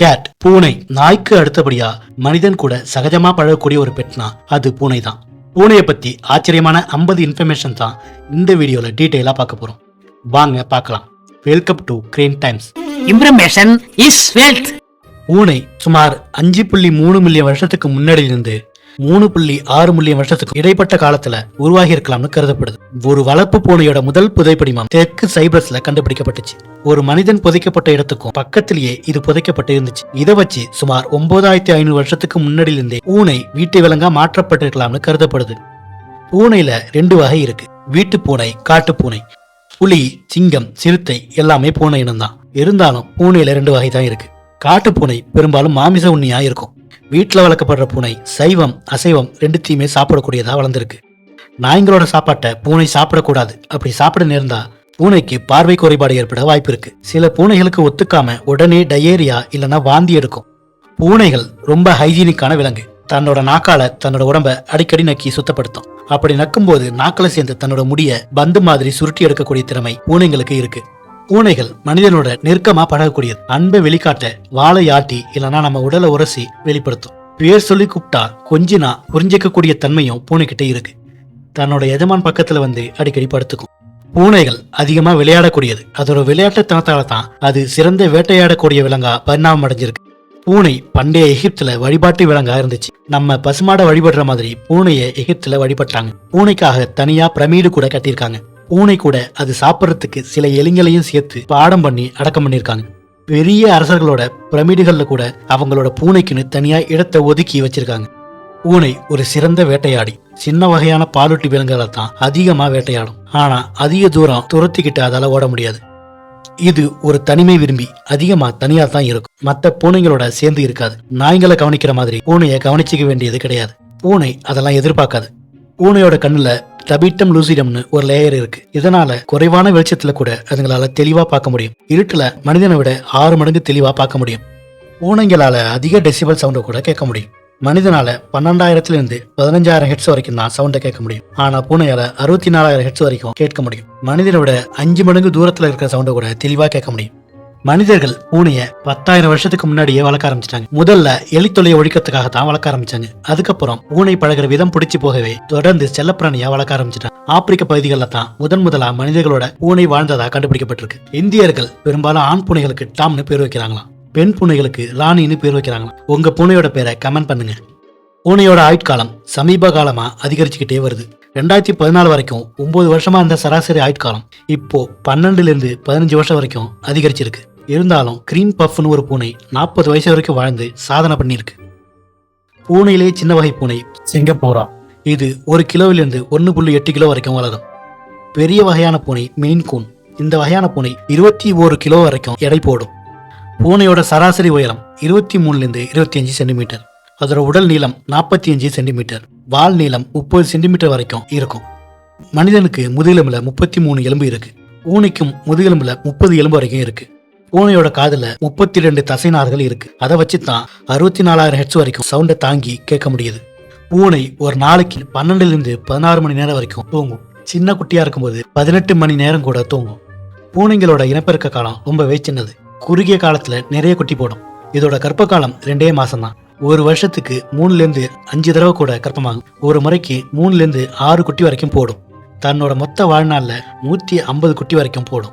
Gate பூனை நாய்க்கு அடுத்தபடியா மனிதன் கூட சகஜமா பழகக்கூடிய ஒரு பெட்னா அது பூனை தான் பூனையை பத்தி ஆச்சரியமான 50 இன்ஃபர்மேஷன் தான் இந்த வீடியோல டீட்டெயிலா பார்க்க போறோம். வாங்க பார்க்கலாம். Welcome to crane times information is wealth. பூனை சுமார் அஞ்சு புள்ளி மூணு மில்லியன் வருஷத்துக்கு முன்னாடி இருந்து மூணு புள்ளி ஆறு மில்லியன் வருஷத்துக்கு இடைப்பட்ட காலத்துல உருவாகி இருக்கலாம்னு கருதப்படுது. ஒரு வளர்ப்பு பூனையோட முதல் புதைப்படிமம் தெற்கு சைப்ரஸ்ல கண்டுபிடிக்கப்பட்டுச்சு. ஒரு மனிதன் புதைக்கப்பட்ட இடத்துக்கும் பக்கத்திலேயே இது புதைக்கப்பட்டு இருந்துச்சு. இதை வச்சு சுமார் ஒன்பதாயிரத்தி ஐநூறு வருஷத்துக்கு முன்னாடியிலிருந்தே பூனை வீட்டு விலங்கா மாற்றப்பட்டிருக்கலாம்னு கருதப்படுது. பூனையில ரெண்டு வகை இருக்கு. வீட்டு பூனை காட்டு பூனை. புலி சிங்கம் சிறுத்தை எல்லாமே பூனை இனம்தான். இருந்தாலும் பூனையில ரெண்டு வகை தான் இருக்கு. காட்டு பூனை பெரும்பாலும் மாமிச உண்ணியா இருக்கும். வீட்டில் வளர்க்கப்படுற பூனை சைவம் அசைவம் ரெண்டுத்தையுமே சாப்பிடக்கூடியதாக வளர்ந்துருக்கு. நாய்ங்களோட சாப்பாட்டை பூனை சாப்பிடக்கூடாது. அப்படி சாப்பிட நேர்ந்தா பூனைக்கு பார்வை குறைபாடு ஏற்பட வாய்ப்பு இருக்கு. சில பூனைகளுக்கு ஒத்துக்காம உடனே டயேரியா இல்லைன்னா வாந்தி எடுக்கும். பூனைகள் ரொம்ப ஹைஜீனிக்கான விலங்கு. தன்னோட நாக்கால தன்னோட உடம்ப அடிக்கடி நக்கி சுத்தப்படுத்தும். அப்படி நக்கும்போது நாக்கில் சேர்ந்து தன்னோட முடிய பந்து மாதிரி சுருட்டி எடுக்கக்கூடிய திறமை பூனைங்களுக்கு இருக்கு. பூனைகள் மனிதனோட நெருக்கமா பழகக்கூடியது. அன்பை வெளிக்காட்ட வாழை ஆட்டி இல்லைன்னா நம்ம உடலை உரசி வெளிப்படுத்தும். பேர் சொல்லி கூப்பிட்டா கொஞ்சினா புரிஞ்சிக்கக்கூடிய தன்மையும் பூனைக்கிட்ட இருக்கு. தன்னோட எஜமான் பக்கத்துல வந்து அடிக்கடி படுத்துக்கும். பூனைகள் அதிகமா விளையாடக்கூடியது. அதோட விளையாட்டுத்தனத்தால தான் அது சிறந்த வேட்டையாடக்கூடிய விலங்கா பரிணாமம் அடைஞ்சிருக்கு. பூனை பண்டைய எகிப்துல வழிபாட்டு விலங்கா இருந்துச்சு. நம்ம பசுமாட வழிபடுற மாதிரி பூனையை எகிப்துல வழிபட்டாங்க. பூனைக்காக தனியா பிரமிடு கூட கட்டியிருக்காங்க. பூனை கூட அது சாப்பிட்றதுக்கு சில எலிங்களையும் சேர்த்து பாடம் பண்ணி அடக்கம் பண்ணியிருக்காங்க. பெரிய அரசர்களோட பிரமிடுகள்ல கூட அவங்களோட பூனைக்குன்னு தனியா இடத்தை ஒதுக்கி வச்சிருக்காங்க. பூனை ஒரு சிறந்த வேட்டையாடி. சின்ன வகையான பாலூட்டி விலங்குகளை தான் அதிகமா வேட்டையாடும். ஆனா அதிக தூரம் துரத்திக்கிட்டு அதால ஓட முடியாது. இது ஒரு தனிமை விரும்பி அதிகமா தனியா தான் இருக்கும். மற்ற பூனைங்களோட சேர்ந்து இருக்காது. நாய்களை கவனிக்கிற மாதிரி பூனையை கவனிச்சிக்க வேண்டியது கிடையாது. பூனை அதெல்லாம் எதிர்பார்க்காது. பூனையோட கண்ணுல டபிட்டம் லூசிடம்னு ஒரு லேயர் இருக்கு. இதனால குறைவான வெளிச்சத்துல கூட அதுங்களால தெளிவா பார்க்க முடியும். இருட்டுல மனிதனை விட ஆறு மடங்கு தெளிவா பார்க்க முடியும். பூனைங்களால அதிக டெசிபல் சவுண்டை கூட கேட்க முடியும். மனிதனால பன்னெண்டாயிரத்துல இருந்து பதினஞ்சாயிரம் ஹெட்ஸ் வரைக்கும் தான் சவுண்டை கேட்க முடியும். ஆனா பூனையால அறுபத்தி நாலாயிரம் ஹெட்ஸ் வரைக்கும் கேட்க முடியும். மனிதனை விட அஞ்சு மடங்கு தூரத்துல இருக்கிற சவுண்டை கூட தெளிவா கேட்க முடியும். மனிதர்கள் பூனைய பத்தாயிரம் வருஷத்துக்கு முன்னாடியே வளர்க்க ஆரம்பிச்சிட்டாங்க. முதல்ல எலித்தொலையை ஒழிக்கிறதுக்காக தான் வளர்க்க ஆரம்பிச்சாங்க. அதுக்கப்புறம் பூனை பழகுற விதம் பிடிச்சி போகவே தொடர்ந்து செல்லப்பிராணியா வளர்க்க ஆரம்பிச்சிட்டாங்க. ஆப்பிரிக்க பகுதிகளில் தான் முதன் முதலா மனிதர்களோட பூனை வாழ்ந்ததா கண்டுபிடிக்கப்பட்டிருக்கு. இந்தியர்கள் பெரும்பாலும் ஆண் பூனைகளுக்கு டாம்னு பேர் வைக்கிறாங்களாம். பெண் பூனைகளுக்கு ராணின்னு பேர் வைக்கிறாங்களாம். உங்க பூனையோட பேரை கமெண்ட் பண்ணுங்க. பூனையோட ஆயுட்காலம் சமீப காலமா அதிகரிச்சுக்கிட்டே வருது. ரெண்டாயிரத்தி பதினாலு வரைக்கும் ஒன்பது வருஷமா இருந்த சராசரி ஆயுட்காலம் இப்போ பன்னெண்டுல இருந்து பதினஞ்சு வருஷம் வரைக்கும் அதிகரிச்சிருக்கு. இருந்தாலும் கிரீன் பஃப்னு ஒரு பூனை நாற்பது வயசு வரைக்கும் வாழ்ந்து சாதனை பண்ணியிருக்கு. பூனையிலே சின்ன வகை பூனை சிங்கப்பூரா. இது ஒரு கிலோவிலிருந்து ஒன்று புள்ளி எட்டு கிலோ வரைக்கும் வளரும். பெரிய வகையான பூனை மெயின் கூன். இந்த வகையான பூனை இருபத்தி ஒரு கிலோ வரைக்கும் எடை போடும். பூனையோட சராசரி உயரம் இருபத்தி மூணுலேருந்து இருபத்தி அஞ்சு சென்டிமீட்டர். அதோட உடல் நீளம் நாற்பத்தி அஞ்சு சென்டிமீட்டர். வால் நீளம் முப்பது சென்டிமீட்டர் வரைக்கும் இருக்கும். மனிதனுக்கு முதுகெலும்புல முப்பத்தி மூணு எலும்பு இருக்கு. பூனைக்கும் முதுகெலும்புல முப்பது எலும்பு வரைக்கும் இருக்கு. பூனையோட காதுல முப்பத்தி ரெண்டு தசைநார்கள் இருக்கு. அதை வச்சு தான் அறுபத்தி நாலாயிரம் ஹெட்ஸ் வரைக்கும் சவுண்டை தாங்கி கேட்க முடியுது. பூனை ஒரு நாளைக்கு பன்னெண்டுல இருந்து பதினாறு மணி நேரம் வரைக்கும் தூங்கும். சின்ன குட்டியா இருக்கும்போது பதினெட்டு மணி நேரம் கூட தூங்கும். பூனைங்களோட இனப்பெருக்க காலம் ரொம்பவே சின்னது. குறுகிய காலத்துல நிறைய குட்டி போடும். இதோட கர்ப்ப காலம் ரெண்டே மாசம் தான் ஒரு வருஷத்துக்கு மூணுலேருந்து அஞ்சு தடவை கூட கற்பமாகும் ஒரு முறைக்கு மூணுலேருந்து ஆறு குட்டி வரைக்கும் போடும். தன்னோட மொத்த வாழ்நாளில் நூற்றி ஐம்பது குட்டி வரைக்கும் போடும்.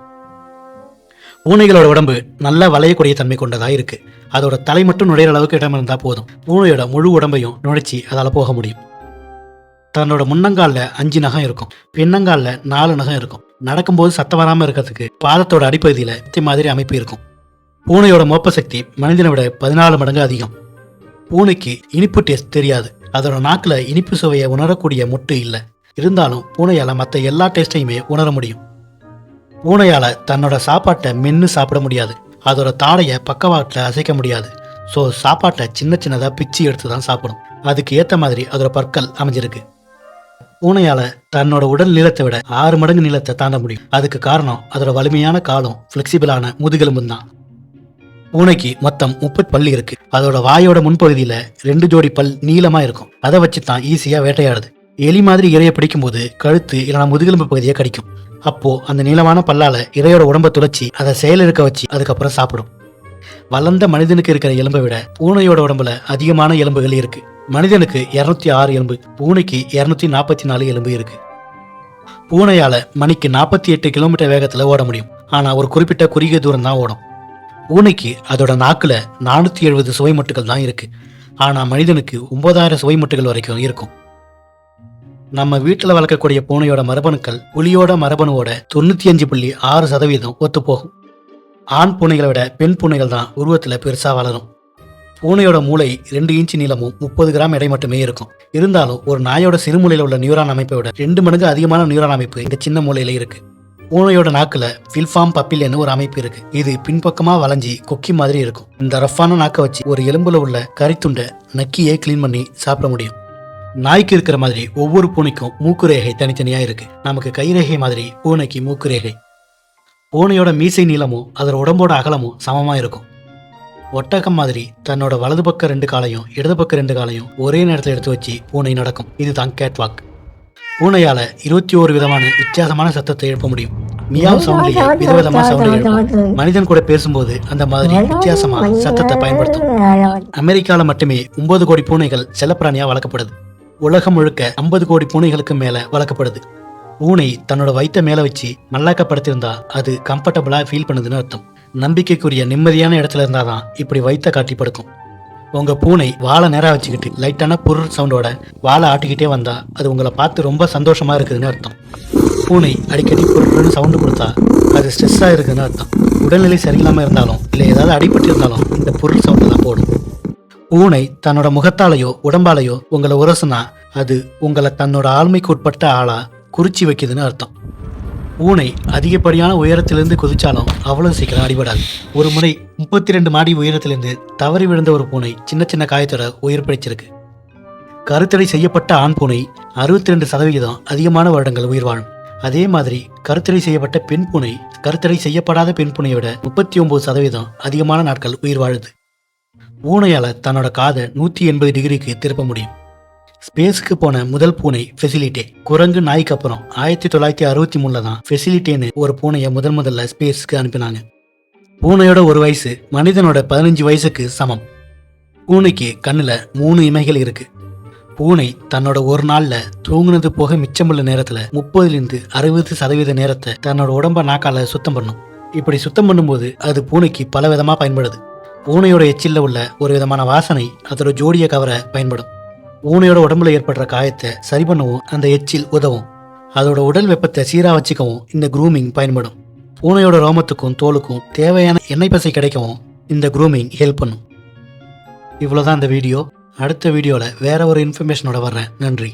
பூனைகளோட உடம்பு நல்லா வளையக்கூடிய தன்மை கொண்டதாக இருக்கு. அதோட தலை மட்டும் நுழையிற அளவுக்கு இடம் இருந்தால் போதும். பூனையோட முழு உடம்பையும் நுழைச்சி அதால் போக முடியும். தன்னோட முன்னங்காலில் அஞ்சு நகம் இருக்கும். பின்னங்காலில் நாலு நகம் இருக்கும். நடக்கும்போது சத்தம் வராமல் இருக்கிறதுக்கு பாதத்தோட அடிப்பகுதியில் இத்தி மாதிரி அமைப்பு இருக்கும். பூனையோட மோப்ப சக்தி மனிதனை விட பதினாலு மடங்கு அதிகம். பூனைக்கு இனிப்பு டேஸ்ட் தெரியாது. அதோட நாக்கில் இனிப்பு சுவையை உணரக்கூடிய முட்டு இல்லை. இருந்தாலும் பூனையால் மற்ற எல்லா டேஸ்ட்டையுமே உணர முடியும். பூனையால் தன்னோட சாப்பாட்டை மென்று சாப்பிட முடியாது. அதோட தாடையை பக்கவாட்டில் அசைக்க முடியாது. ஸோ சாப்பாட்டை சின்ன சின்னதாக பிச்சு எடுத்து தான் சாப்பிடும் அதுக்கு ஏற்ற மாதிரி அதோட பற்கள் அமைஞ்சிருக்கு. பூனையால் தன்னோட உடல் நீளத்தை விட ஆறு மடங்கு நீளத்தை தாண்ட முடியும். அதுக்கு காரணம் அதோட வலிமையான காலம் ஃப்ளெக்சிபிளான முதுகெலும்பு தான். பூனைக்கு மொத்தம் முப்பது பல்லு இருக்கு. அதோட வாயோட முன்பகுதியில ரெண்டு ஜோடி பல் நீளமா இருக்கும். அதை வச்சு தான் ஈஸியா வேட்டையாடுது. எலி மாதிரி இரையை பிடிக்கும்போது கழுத்து இல்லைனா முதுகெலும்பு பகுதியை கடிக்கும். அப்போ அந்த நீளமான பல்லால இரையோட உடம்ப துளைச்சி அதை செயலிழக்க வச்சு அதுக்கப்புறம் சாப்பிடும். வளர்ந்த மனிதனுக்கு இருக்கிற எலும்பை விட பூனையோட உடம்புல அதிகமான எலும்புகள் இருக்கு. மனிதனுக்கு 206 ஆறு எலும்பு பூனைக்கு 244 நாற்பத்தி நாலு எலும்பு இருக்கு. பூனையால மணிக்கு நாற்பத்தி எட்டு கிலோமீட்டர் வேகத்துல ஓட முடியும். ஆனா ஒரு குறிப்பிட்ட குறுகிய தூரம் தான் ஓடும். பூனைக்கு அதோட நாக்குல நானூத்தி எழுபது சுவை மட்டுகள் தான் இருக்கு. ஆனால் மனிதனுக்கு ஒன்பதாயிரம் சுவை மட்டுகள் வரைக்கும் இருக்கும். நம்ம வீட்டில் வளர்க்கக்கூடிய பூனையோட மரபணுக்கள் புலியோட மரபணுவோட தொண்ணூத்தி அஞ்சு புள்ளி ஆறு சதவீதம் ஒத்துப்போகும் ஆண் பூனைகளை விட பெண் பூனைகள் தான் உருவத்தில் பெருசாக வளரும். பூனையோட மூளை ரெண்டு இன்ச் நீளமும் முப்பது கிராம் எடை மட்டுமே இருக்கும். இருந்தாலும் ஒரு நாயோட சிறுமூலையில் உள்ள நியூரான் அமைப்பை விட ரெண்டு மடங்கு அதிகமான நியூரான் அமைப்பு இந்த சின்ன மூலையில இருக்கு. பூனையோட நாக்குல ஃபில்ஃபார்ம் பப்பில்னு ஒரு அமைப்பு இருக்கு. இது பின்பக்கமா வளைஞ்சி கொக்கி மாதிரி இருக்கும். இந்த ரஃப்பான நாக்கை வச்சு ஒரு எலும்புல உள்ள கரித்துண்டை நக்கியே க்ளீன் பண்ணி சாப்பிட முடியும். நாய்க்கு இருக்கிற மாதிரி ஒவ்வொரு பூனைக்கும் மூக்கு ரேகை தனித்தனியா இருக்கு. நமக்கு கைரேகை மாதிரி பூனைக்கு மூக்கு ரேகை பூனையோட மீசை நீளமும் அதோட உடம்போட அகலமும் சமமா இருக்கும். ஒட்டகம் மாதிரி தன்னோட வலது பக்கம் ரெண்டு காலையும் இடது பக்கம் ரெண்டு காலையும் ஒரே நேரத்தில் எடுத்து வச்சு பூனை நடக்கும். இதுதான் கேட் வாக் பூனையால இருபத்தி ஓரு விதமான வித்தியாசமான சத்தத்தை எழுப்ப முடியும். மியாவ் சவுண்ட்லயே விதவிதமா சவுண்ட் எழுப்பும் மனிதன் கூட பேசும்போது அந்த மாதிரி வித்தியாசமா சத்தத்தை பயன்படுத்தும். அமெரிக்கால மட்டுமே ஒன்பது கோடி பூனைகள் செல்லப்பிராணியா வளர்க்கப்படுது. உலகம் முழுக்க ஐம்பது கோடி பூனைகளுக்கு மேல வளர்க்கப்படுது. பூனை தன்னோட வயித்தை மேல வச்சு மல்லாக்கப்படுத்திருந்தா அது கம்ஃபர்டபுளா ஃபீல் பண்ணுதுன்னு அர்த்தம். நம்பிக்கைக்குரிய நிம்மதியான இடத்துல இருந்தாதான் இப்படி வயித்தை காட்டி படுக்கும். உங்க பூனை வாழை நேராக வச்சுக்கிட்டு லைட்டான புர் சவுண்டோட வாழை ஆட்டிக்கிட்டே வந்தா அது உங்களை பார்த்து ரொம்ப சந்தோஷமா இருக்குதுன்னு அர்த்தம். பூனை அடிக்கடி புருன்னு சவுண்டு கொடுத்தா அது ஸ்ட்ரெஸ்ஸாக இருக்குதுன்னு அர்த்தம். உடல்நிலை சரியில்லாமல் இருந்தாலும் இல்லை ஏதாவது அடிபட்டு இருந்தாலும் இந்த பொருள் சவுண்டு தான் போடும். பூனை தன்னோட முகத்தாலேயோ உடம்பாலேயோ உங்களை உரசுனா அது உங்களை தன்னோட ஆளுமைக்கு உட்பட்ட ஆளா குறிச்சி வைக்குதுன்னு அர்த்தம். பூனை அதிகப்படியான உயரத்திலிருந்து குதிச்சாலும் அவ்வளவு சீக்கிரம் அடிபடாது. ஒரு முறை முப்பத்தி ரெண்டு மாடி உயரத்திலிருந்து தவறி விழுந்த ஒரு பூனை சின்ன சின்ன காயத்தோட உயிர் பிடிச்சிருக்கு கருத்தடை செய்யப்பட்ட ஆண் பூனை அறுபத்தி ரெண்டு சதவிகிதம் அதிகமான வருடங்கள் உயிர் வாழும். அதே மாதிரி கருத்தடை செய்யப்பட்ட பெண் பூனை கருத்தடை செய்யப்படாத பெண் பூனையை விட முப்பத்தி ஒன்பது சதவீதம் அதிகமான நாட்கள் உயிர் வாழுது. பூனையால தன்னோட காதை நூற்றி எண்பது டிகிரிக்கு திருப்ப முடியும். ஸ்பேஸுக்கு போன முதல் பூனை ஃபெசிலிட்டே. குரங்கு நாய்க்கு அப்புறம் ஆயிரத்தி தொள்ளாயிரத்தி அறுபத்தி மூணுல தான் ஃபெசிலிட்டேன்னு ஒரு பூனையை முதல் முதல்ல ஸ்பேஸ்க்கு அனுப்பினாங்க. பூனையோட ஒரு வயசு மனிதனோட பதினஞ்சு வயசுக்கு சமம். பூனைக்கு கண்ணில் மூணு இமைகள் இருக்கு. பூனை தன்னோட ஒரு நாள்ல தூங்குனது போக மிச்சமுள்ள நேரத்துல முப்பதுலேருந்து அறுபது சதவீத நேரத்தை தன்னோட உடம்ப நாக்கால சுத்தம் பண்ணும். இப்படி சுத்தம் பண்ணும்போது அது பூனைக்கு பல விதமா பயன்படுது. பூனையோட எச்சில்ல உள்ள ஒரு விதமான வாசனை அதோட ஜோடியை கவர பயன்படும். ஊனையோட உடம்புல ஏற்படுற காயத்தை சரி பண்ணவும் அந்த எச்சில் உதவும். அதோட உடல் வெப்பத்தை சீராக வச்சுக்கவும் இந்த க்ரூமிங் பயன்படும். பூனையோட ரோமத்துக்கும் தோலுக்கும் தேவையான எண்ணெய் பசை கிடைக்கவும் இந்த க்ரூமிங் ஹெல்ப் பண்ணும். இவ்வளோதான் இந்த வீடியோ. அடுத்த வீடியோவில் வேற ஒரு இன்ஃபர்மேஷனோட வர்றேன். நன்றி.